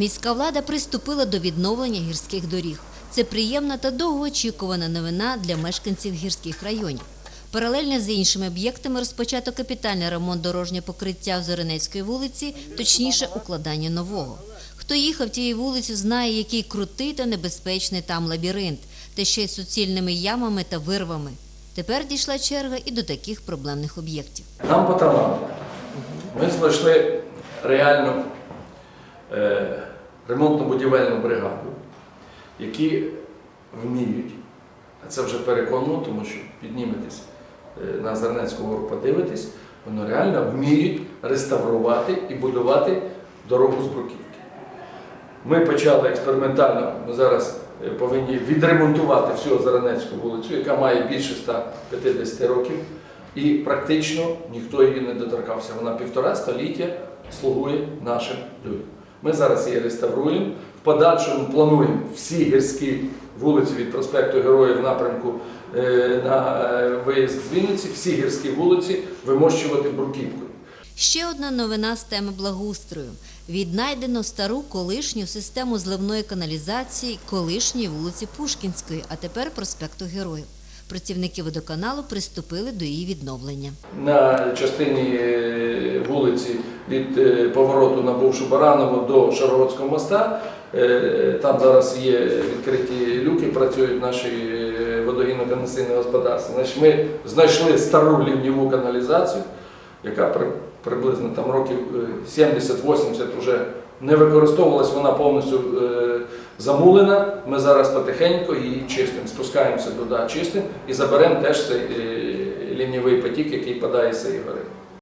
Міська влада приступила до відновлення гірських доріг. Це приємна та довгоочікувана новина для мешканців гірських районів. Паралельно з іншими об'єктами розпочато капітальний ремонт дорожнього покриття в Зоринецької вулиці, точніше укладання нового. Хто їхав тією вулицею, знає, який крутий та небезпечний там лабіринт, та ще й суцільними ямами та вирвами. Тепер дійшла черга і до таких проблемних об'єктів. Нам по. Ми знайшли реальну е, ремонтно-будівельну бригаду, які вміють, а це вже переконано, тому що підніметесь е, на Зернецьку гору, подивитесь, вони реально вміють реставрувати і будувати дорогу з бруківки. Ми почали експериментально, ми зараз е, повинні відремонтувати всю Заранецьку вулицю, яка має більше 150 років, і практично ніхто її не доторкався. Вона півтора століття слугує нашим людям. Ми зараз її реставруємо. В подальшому плануємо всі гірські вулиці від проспекту Героїв напрямку е, на е, виїзд з Вінниці, всі гірські вулиці вимощувати бруківкою. Ще одна новина з теми благоустрою. Віднайдено стару колишню систему зливної каналізації колишньої вулиці Пушкінської, а тепер проспекту Героїв. Працівники водоканалу приступили до її відновлення. на частині е, вулиці від е, повороту на бувшу Баранову до Шаргородського моста. Е, Там зараз є відкриті люки, працюють наші е, водогінно-каналізаційні господарства. Значить, ми знайшли стару лівніву каналізацію, яка приблизно там років е, 70-80 вже не використовувалась, вона повністю е, замулена. Ми зараз потихеньку її чистимо, спускаємося туди, чистимо і заберемо теж цей е, лінівий потік, який падає з цієї гори.